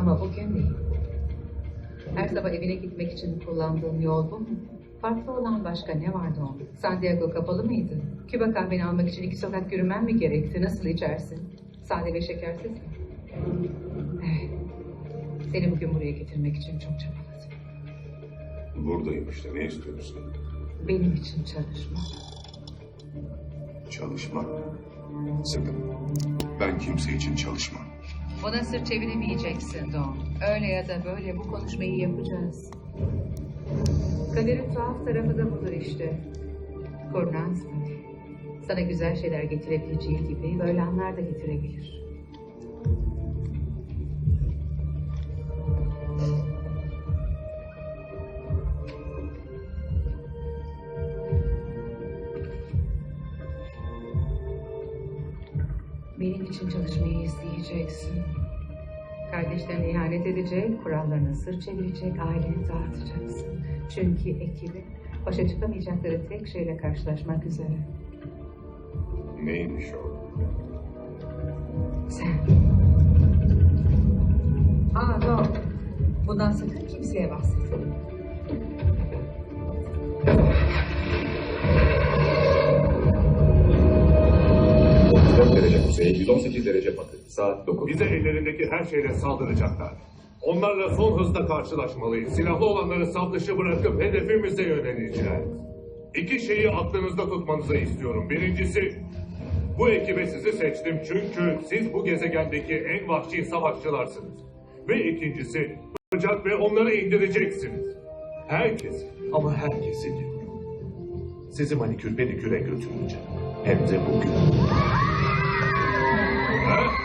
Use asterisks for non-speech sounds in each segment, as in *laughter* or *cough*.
Ama bugün değil. Her sabah evine gitmek için kullandığım yol bu mu? Farklı olan başka ne vardı onda? Santiago kapalı mıydı? Küba kahveni almak için iki sokak yürümen mi gerekti? Nasıl içersin? Sade ve şekersiz mi? Evet. Seni bugün buraya getirmek için çok çabaladım. Buradayım işte. Ne istiyorsun? Benim için çalışma. Çalışma. Sakın. Ben kimse için çalışmam. Buna sırt çeviremeyeceksin Don. Öyle ya da böyle bu konuşmayı yapacağız. Kaderin tuhaf tarafı da budur işte. Kurnaz tabii. Sana güzel şeyler getirebileceği gibi böyle anlar da getirebilir. Benim için çalışmayı isteyeceksin. Kardeşlerine ihanet edecek, kurallarına sır çevirecek, aileni dağıtacaksın. Çünkü ekibin başa çıkamayacakları tek şeyle karşılaşmak üzere. Neymiş o? Sen. Aa, no. Bundan sakın kimseye bahsetme. Kuzey, 118 derece batı. Saat 9. Bize ellerindeki her şeyle saldıracaklar. Onlarla son hızda karşılaşmalıyız. Silahlı olanları saf dışı bırakıp hedefimize yöneleceğiz. İki şeyi aklınızda tutmanızı istiyorum. Birincisi, bu ekibe sizi seçtim çünkü siz bu gezegendeki en vahşi savaşçılarsınız. Ve ikincisi, yapacak ve onları indireceksiniz. Herkes, ama herkesi diyorum. Sizi manikür pediküre götüreceğim. Hem de bugün. Ha?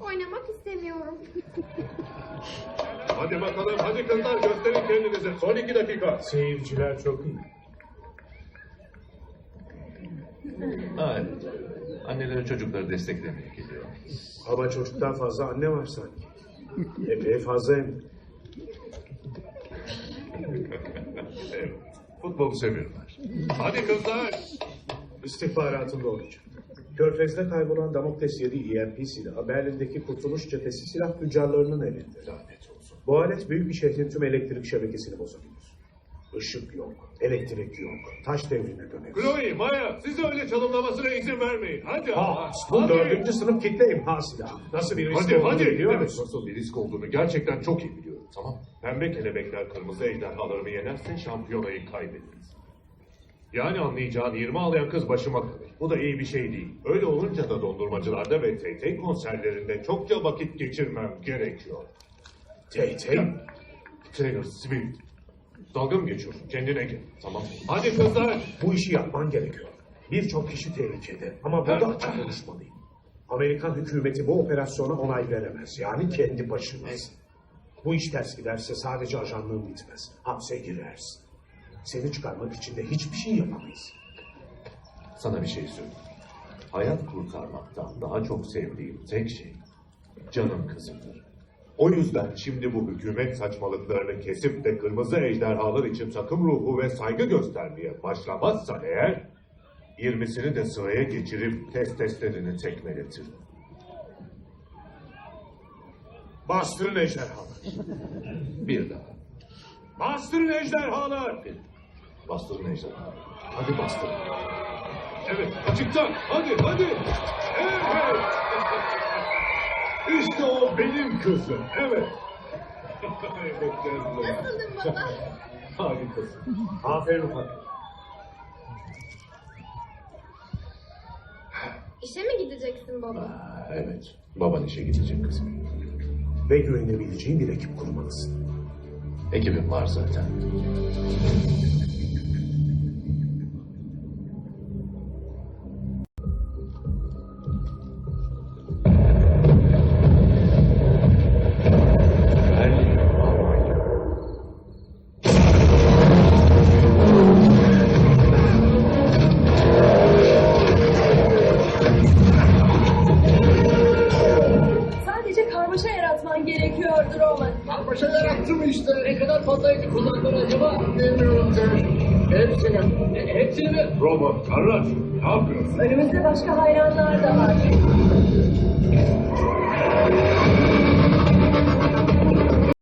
Oynamak istemiyorum. Hadi bakalım, hadi kızlar gösterin kendinizi. Son iki dakika. Seyirciler çok iyi. Hayır. Anneleri çocukları desteklemeye geliyor. Ama çocuktan fazla anne var sanki. Epey fazla hem. Evet, futbolu seviyorlar. Hadi kızlar. İstihbaratında olacak. Körfez'de kaybolan Damokles 7 EMP silahı Berlin'deki Kurtuluş Cephesi silah tüccarlarının elinde. Lanet olsun. Bu alet büyük bir şehrin tüm elektrik şebekesini bozabilir. Işık yok, elektrik yok, taş devrine dönebilir. Chloe, Maya, size öyle çalımlamasına izin vermeyin. Hadi. Ha, bu dördüncü sınıf kitle imha silahı. Nasıl bir risk Hadi, olduğunu hadi. biliyor Evet, musun? nasıl bir risk olduğunu gerçekten çok iyi biliyorum. Tamam. Pembe kelebekler kırmızı ejderhalarımı yenerse şampiyonayı kaybederiz. Yani anlayacağın 20 ağlayan kız başıma kalır. Bu da iyi bir şey değil. Öyle olunca da dondurmacılarda ve TT konserlerinde çokça vakit geçirmem gerekiyor. Tey tey. Trainer Spirit. Dalga mı geçiyorsun? Kendine gel. Tamam. Hadi kızlar. Bu işi yapman gerekiyor. Birçok kişi tehlikede ama burada açık konuşmalıyım. Amerikan hükümeti bu operasyona onay veremez. Yani kendi başına. Bu iş ters giderse sadece ajanlığın bitmez. Hapse girersin. Seni çıkarmak için de hiçbir şey yapamayız. Sana bir şey söyleyeyim. Hayat kurtarmaktan daha çok sevdiğim tek şey canım kızımdır. O yüzden şimdi bu hükümet saçmalıklarını kesip de kırmızı ejderhalar için takım ruhu ve saygı göstermeye başlamazsan eğer 20'sini de sıraya geçirip test testlerini tekmeletirim. *laughs* Bastırın ejderhalar. Bir daha. Bastırın ejderhalar. Bir. Bastırın ejderha. Hadi bastırın. Evet, açıktan. Hadi, hadi. Evet. *laughs* İşte o benim kızım. Evet. evet. Nasıldım baba? Harikasın. Aferin ufak. İşe mi gideceksin baba? Aa, evet. Baban işe gidecek kızım. Ve güvenebileceğin bir ekip kurmalısın. Ekibim var zaten. Ne kadar fazla eti kullandın acaba? Bilmiyorum tabii. Hepsini. E, hepsini mi? Roman, Karraç, ne yapıyorsun? Önümüzde başka hayranlar da var.